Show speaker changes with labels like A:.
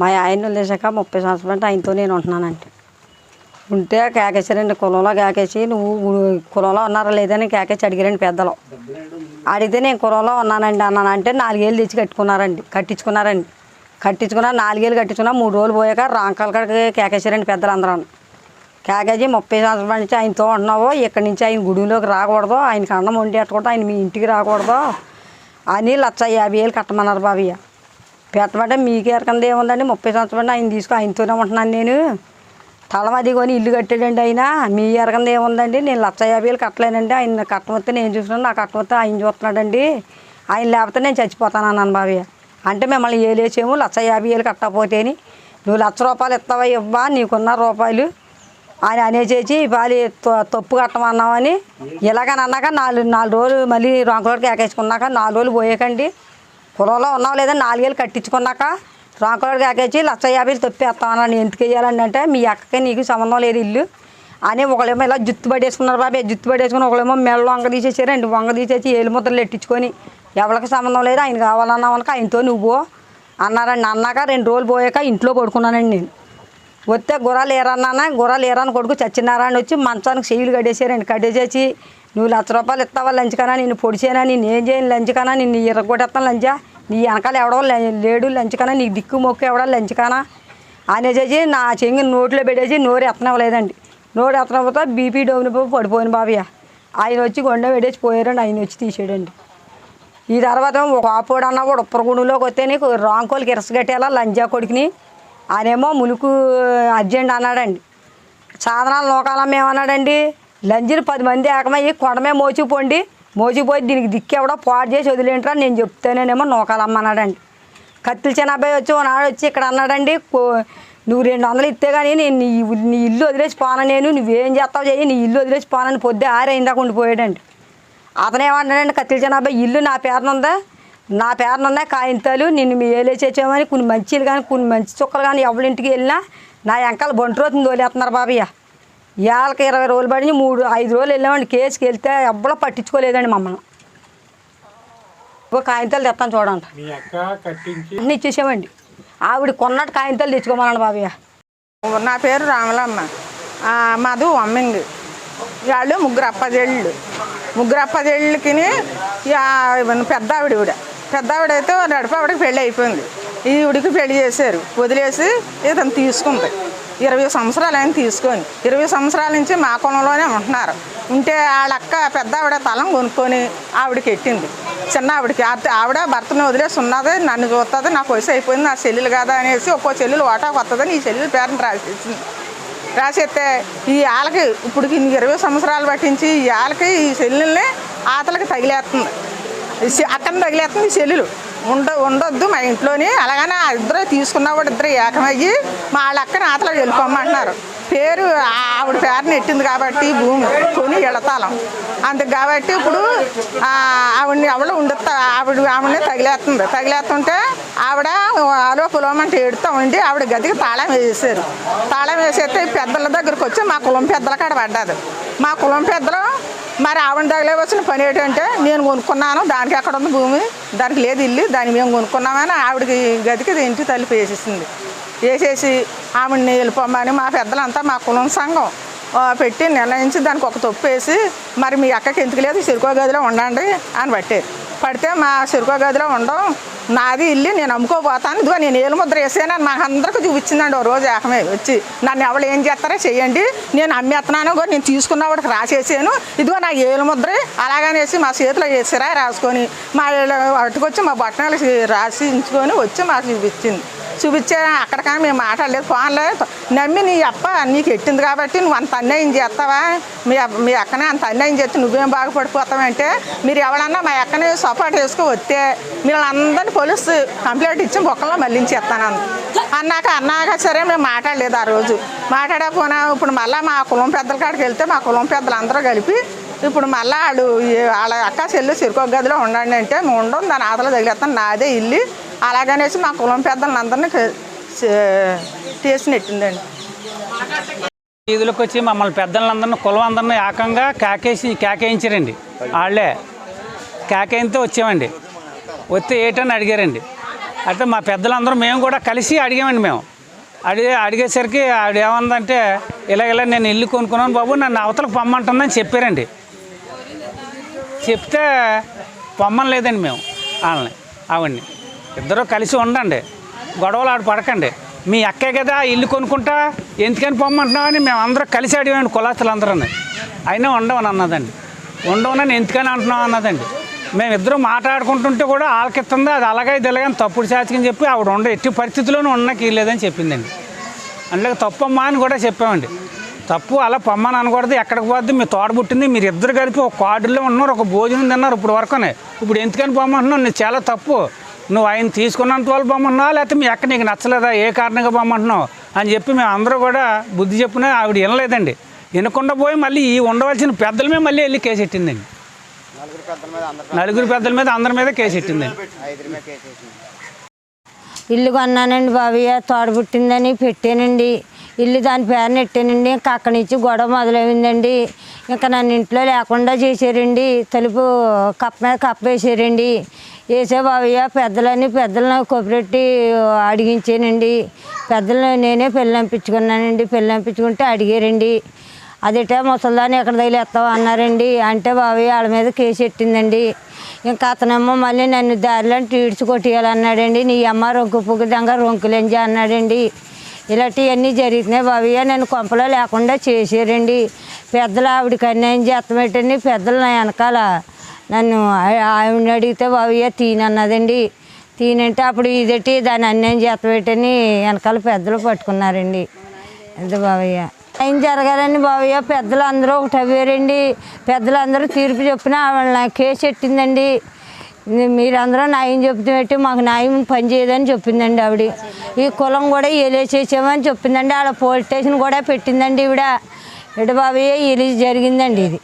A: మా ఆయన లేచాక ముప్పై సంవత్సరాలు ఆయనతో నేను ఉంటున్నానండి. ఉంటే కేకేశారండి కులంలో కేకేసి నువ్వు కులంలో ఉన్నారా లేదని కేకేసి అడిగారండి పెద్దలు. అడిగితే నేను కులంలో ఉన్నానండి అన్నాను. అంటే నాలుగేళ్ళు తెచ్చి కట్టుకున్నారండి కట్టించుకున్నారండి. కట్టించుకున్నా నాలుగేళ్ళు కట్టించుకున్నా మూడు రోజులు పోయాక రాంకాల కడికి కేకేశారండి పెద్దలు అందరూ కాకాజీ ముప్పై సంవత్సరాల నుంచి ఆయనతో ఉన్నావు ఇక్కడి నుంచి ఆయన గుడిలోకి రాకూడదు ఆయనకి అన్నం వండేటకూడదు ఆయన మీ ఇంటికి రాకూడదు అని లక్ష యాభై వేలు కట్టమన్నారు బాబయ్య. పెట్టమంటే మీకు ఎరకంది ఏముందండి ముప్పై సంవత్సరాలు ఆయన తీసుకు ఆయనతోనే ఉంటున్నాను నేను. తలమది కొని ఇల్లు కట్టాడండి ఆయన. మీ ఎరకంది ఏముందండి నేను లక్ష యాభై వేలు కట్టలేనండి. ఆయన కట్టమొస్తే నేను చూస్తున్నాను. నా కట్టమొత్తే ఆయన చూస్తున్నాడండి. ఆయన లేకపోతే నేను చచ్చిపోతాను అన్నాను బాబయ్య. అంటే మిమ్మల్ని ఏలేసేమో లక్ష యాభై వేలు కట్టకపోతేని నువ్వు లక్ష రూపాయలు ఇస్తావా ఇవ్వా నీకున్న రూపాయలు ఆయన అనేసేసి పాలి తప్పు కట్టమన్నామని. ఇలాగని అన్నాక నాలుగు నాలుగు రోజులు మళ్ళీ రాంకులోకి ఎక్కేసుకున్నాక నాలుగు రోజులు పోయాకండి. కులంలో ఉన్నావు లేదా నాలుగేళ్ళు కట్టించుకున్నాక రాంకులోకి ఎక్కేసి లక్ష యాభైలు తప్పేస్తామని ఎందుకు వేయాలండి అంటే మీ అక్కకి నీకు సంబంధం లేదు ఇల్లు అని ఒకళ్ళేమో ఇలా జుత్తు పడేసుకున్నారు బాబే. జుత్తు పడేసుకుని ఒకళ్ళేమో మెళ్ళ వంగ తీసేసారండి వంగ తీసేసి ఏలు ముద్రలు ఎట్టించుకొని ఎవరికి సంబంధం లేదు ఆయన కావాలన్నావు కనుక ఆయనతో నువ్వు పో అన్నారండి. అన్నాక రెండు రోజులు పోయాక ఇంట్లో పడుకున్నానండి నేను. వస్తే గుర్రాలు ఏరన్నా గుర్రాలు ఏరాని కొడుకు చచ్చినారాయణ వచ్చి మంచానికి చెయ్యిలు కట్టేసారండి కట్టేసేసి నువ్వు లక్ష రూపాయలు ఇస్తావా లంచకనా నిన్ను పొడిచేనా? నేను ఏం చేయను లంచకనా నిన్ను ఇరగొట్టేస్తాను లంచా? నీ వెనకాల ఎవడో లే- లేడు లంచకనా నీ దిక్కు మొక్కు ఎవడో లంచకనా అనేసేసి నా చెంగు నోట్లో పెట్టేసి నోరు ఎత్తనవ్వలేదండి. నోరు ఎత్తనవ్వతో బీపీ డౌన్ పడిపోయిన బాబయ్య. ఆయన వచ్చి గొండ పెట్టేసి పోయారండి. ఆయన వచ్చి తీసాడండి. ఈ తర్వాత ఒక ఆపోడు కూడా ఉప్పరగుండులోకి వస్తే నీకు రాంకోలకి ఇరసగట్టేలా లంజా కొడుకుని ఆయనేమో ములుకు అర్జెంట్ అన్నాడండి. సాధనాలు నోకాలమ్మ ఏమన్నాడండి? లంజీలు పది మంది ఏకమయ్యి కొండమే మోచిపోండి. మోచిపోయి దీనికి దిక్కెవడో పాడు చేసి వదిలేంట్రా నేను చెప్తానేమో నూకాలమ్మ అన్నాడండి. కత్తిల చిన్న అబ్బాయి వచ్చి నాడు వచ్చి ఇక్కడ అన్నాడండి కో- నువ్వు రెండు వందలు ఇస్తే కానీ నేను నీ నీ ఇల్లు వదిలేసి పోనా నేను నువ్వేం చేస్తావు చేయి నీ ఇల్లు వదిలేసి పోనని పొద్దు ఆరైందాక ఉండిపోయాడండి. అతను ఏమంటాడండి కత్తిల చిన్న అబ్బాయి ఇల్లు నా పేరున ఉందా? నా పేరున ఉన్నాయి కాయింతాలు నిన్ను మీ ఏలేసేసామని కొన్ని మంచిలు కానీ కొన్ని మంచి చుక్కలు కానీ ఎవరింటికి వెళ్ళినా నా వెంకాల బొంటి రోజుని తోలేస్తున్నారు బాబయ్య ఇవాళకి ఇరవై రోజులు పడి మూడు ఐదు రోజులు వెళ్ళామండి కేసుకి వెళ్తే ఎవ్వరూ పట్టించుకోలేదండి మమ్మల్ని. కాగితాలు తెస్తాను చూడండి.
B: మీ అక్క కట్టించి
A: అన్నీ ఇచ్చేసామండి ఆవిడ కొన్నట్టు కాగితాలు తెచ్చుకోమన్నాడు బాబయ్య
C: నా పేరు రామలమ్మ. ఆ, మాది అమ్మింగ్ వాళ్ళు ముగ్గురు అప్పజెళ్ళు ముగ్గురు అప్పజెళ్ళకి పెద్ద ఆవిడ పెద్ద నడుపు నడిపి ఆవిడకి పెళ్ళి అయిపోయింది. ఈవిడికి పెళ్ళి చేశారు. వదిలేసి ఇతను తీసుకుంది. ఇరవై సంవత్సరాలు ఆయన తీసుకొని ఇరవై సంవత్సరాల నుంచి మా కులంలోనే ఉంటున్నారు. ఉంటే వాళ్ళక్క పెద్ద ఆవిడ తలం కొనుక్కొని ఆవిడకి ఎట్టింది చిన్న ఆవిడకి ఆవిడ- భర్తను వదిలేసి ఉన్నది నన్ను చూస్తుంది నాకు వయసు అయిపోయింది నా చెల్లెలు కదా అనేసి ఒక్కో చెల్లెలు ఓటా కొత్తదని ఈ చెల్లెలు పేరుని రాసేసింది. రాసేస్తే ఈ ఆలకి ఇప్పుడు ఇన్ని ఇరవై సంవత్సరాలు పట్టించి ఈ ఆలకి ఈ చెల్లెల్ని ఆతలకి తగిలేస్తుంది. అక్కడ తగిలేస్తుంది ఈ చెల్లెలు ఉండ ఉండొద్దు మా ఇంట్లోని. అలాగనే ఆ ఇద్దరు తీసుకున్నవాడు ఇద్దరు ఏకమయ్యి మా వాళ్ళ అక్కని ఆతలకు వెళ్ళిపోమంటున్నారు పేరు ఆవిడ పేరుని నెట్టింది కాబట్టి భూమి కొని ఎడతాలం అందుకు కాబట్టి ఇప్పుడు ఆవిడని ఎవడో ఉండొత్తా ఆవిడ ఆవిడని తగిలేస్తుంది తగిలేస్తుంటే ఆవిడ ఆలో పులవమంటే ఏడుతూ ఉండి ఆవిడ గదికి తాళం వేసేసారు తాళం వేసేస్తే పెద్దల దగ్గరికి వచ్చి మా కులం పెద్దల కాడ పడ్డది మా కులం పెద్దలు మరి ఆవిడ తగిలే వచ్చిన పని ఏంటంటే నేను కొనుక్కున్నాను దానికి ఎక్కడ ఉంది భూమి? దానికి లేదు ఇల్లు దాన్ని మేము కొనుక్కున్నామని ఆవిడకి గదికి ఇంటి తలుపు వేసేసింది. వేసేసి ఆవిడని వెళ్ళిపోమని మా పెద్దలంతా మా కులం సంఘం. పెట్టి నిర్ణయించి దానికి ఒక తొప్పు వేసి మరి మీ అక్కకి ఎందుకు లేదు? సిరుకో గదిలో ఉండండి అని పట్టారు పడితే మా సిరుకో గదిలో ఉండం నాది ఇల్లు నేను అమ్ముకోపోతాను ఇదిగో నేను ఏలు ముద్ర వేసానని మాకు అందరికీ చూపించిందండి ఓ రోజు ఏకమే వచ్చి. నన్ను ఎవరు ఏం చేస్తారో చేయండి. నేను అమ్మేస్తున్నాను కూడా నేను తీసుకున్న వాడికి రాసేసాను. ఇదిగో నా ఏలు ముద్ర. అలాగనేసి మా చేతిలో వేసిరా రాసుకొని మా అటుకొచ్చి మా బట్టలు రాసి ఉంచుకొని వచ్చి మాకు చూపించింది. చూపించే అక్కడికైనా మేము మాట్లాడలేదు. ఫోన్లో నమ్మి నీ అప్ప నీకు ఎట్టింది కాబట్టి నువ్వు అంత అన్యాయం చేస్తావా? మీ మీ అక్కనే అంత అన్యాయం చేస్తే నువ్వేం బాగుపడిపోతావంటే మీరు ఎవడన్నా మా అక్కనే సపోర్ట్ వేసుకు వస్తే మీరు అందరినీ పోలీసు కంప్లైంట్ ఇచ్చి బొక్కలో మళ్ళించేస్తాను అన్నాక అన్నాక సరే మేము మాట్లాడలేదు ఆ రోజు. మాట్లాడకపోయినా ఇప్పుడు మళ్ళీ మా కులం పెద్దల కాడికి వెళ్తే మా కులం పెద్దలు అందరూ కలిపి ఇప్పుడు మళ్ళీ వాడు వాళ్ళ అక్క చెల్లి చిరుకో గదిలో ఉండండి అంటే మేము ఉండం దాని ఆతలో తగిలేస్తాను నాదే ఇల్లు. అలాగనేసి మా కులం పెద్దలను అందరినీ తీసి నెట్టిందండి.
B: వీధులకు వచ్చి మమ్మల్ని పెద్దలందరినీ కులం అందరినీ ఏకంగా కేకేసి కేకేయించారండి. వాళ్ళే కేకేయంతో వచ్చామండి. వస్తే ఏటని అడిగారండి. అయితే మా పెద్దలందరూ మేము కూడా కలిసి అడిగామండి మేము. అడిగే అడిగేసరికి ఆవిడ ఏమందంటే ఇలా ఇలా నేను ఇల్లు కొనుక్కున్నాను బాబు నన్ను అవతలకు పమ్మంటుందని చెప్పారండి. చెప్తే పొమ్మని లేదండి మేము వాళ్ళని. ఆవిడ్ని. ఇద్దరు కలిసి ఉండండి. గొడవలు ఆడు పడకండి. మీ అక్కే కదా ఇల్లు కొనుక్కుంటా ఎందుకని పొమ్మంటున్నామని మేము అందరం కలిసి అడిగామండి కులాస్తులు అందరూ అయినా ఉండవని అన్నదండి. ఉండవనని ఎందుకని అంటున్నాం అన్నదండి. మేము మాట్లాడుకుంటుంటే కూడా ఆలకిస్తుంది అది అలాగే ఇది ఇలాగని తప్పుడు చాచకని చెప్పి ఆవిడ ఉండ ఎట్టి పరిస్థితుల్లోనూ ఉండకి లేదని చెప్పిందండి. అందులో తప్పమ్మా అని కూడా చెప్పామండి. తప్పు అలా పొమ్మని అనకూడదు. ఎక్కడికి పోద్ది? మీ తోడ పుట్టింది. మీరు ఇద్దరు కలిపి ఒక కార్డులో ఉన్నారు ఒక భోజనం తిన్నారు ఇప్పుడు వరకునే. ఇప్పుడు ఎందుకని పొమ్మంటున్నావు నువ్వు చాలా తప్పు. నువ్వు ఆయన తీసుకున్నంత వాళ్ళు పొమ్మంటున్నావా లేకపోతే మీ ఎక్కడ నీకు నచ్చలేదా? ఏ కారణంగా పొమ్మంటున్నావు అని చెప్పి మేము అందరూ కూడా బుద్ధి చెప్పినా ఆవిడ వినలేదండి. వినకుండా పోయి మళ్ళీ ఈ ఉండవలసిన పెద్దలమే మళ్ళీ వెళ్ళి కేసు పెట్టిందండి. నలుగురు పెద్దల మీద అందరి మీద కేసు పెట్టిందండి.
D: ఇల్లు కొన్నానండి బాబయ్య తోడ పుట్టిందని పెట్టానండి. ఇల్లు దాని పేరున పెట్టానండి ఇంకా అక్కడి నుంచి గొడవ మొదలైందండి. ఇంకా నన్ను ఇంట్లో లేకుండా చేశారండి. తలుపు కప్ప మీద కప్ప వేసారండి వేసే బాబయ్య పెద్దలని పెద్దలను కొబ్బరెట్టి అడిగించానండి. పెద్దలు నేనే పెళ్ళంపించుకున్నానండి పెళ్ళంపించుకుంటే అడిగారండి. అదిటే ముసల్దాన్ని ఎక్కడ తగిలేస్తావు అన్నారండి. అంటే బాబయ్య వాళ్ళ మీద కేసు ఎట్టిందండి ఇంకా అతనేమో మళ్ళీ నన్ను దారిలో ఈడ్చి కొట్టేయాలన్నాడండి. నీ అమ్మ రొంకు పుగ్గుదంగా రొంకులేంజా అన్నాడండి. ఇలాంటివన్నీ జరుగుతున్నాయి బాబయ్య నేను కొంపలో లేకుండా చేసారండి పెద్దలు ఆవిడకి అన్యాయం చేస్తామేటండి పెద్దలు నా వెనకాల నన్ను ఆవిడని అడిగితే బాబయ్య తీనన్నదండి తీనంటే అప్పుడు ఇదటి దాన్ని అన్యాయం చేస్తామేటని వెనకాల పెద్దలు పట్టుకున్నారండి. అంతే బాబయ్య ఏం జరగాలని బాబయ్య పెద్దలు అందరూ ఒకటి అవ్వారండి పెద్దలు అందరూ తీర్పు చెప్పిన ఆవిడ కేసు ఎట్టిందండి మీరందరూ న్యాయం చెప్తున్నట్టు పెట్టి మాకు న్యాయం పనిచేయదని చెప్పిందండి ఆవిడ. ఈ కులం కూడా ఎలేసేసామని చెప్పిందండి. ఆడ పోలీస్ స్టేషన్ కూడా పెట్టిందండి ఈవిడ. ఇటు ఇది జరిగిందండి ఇది.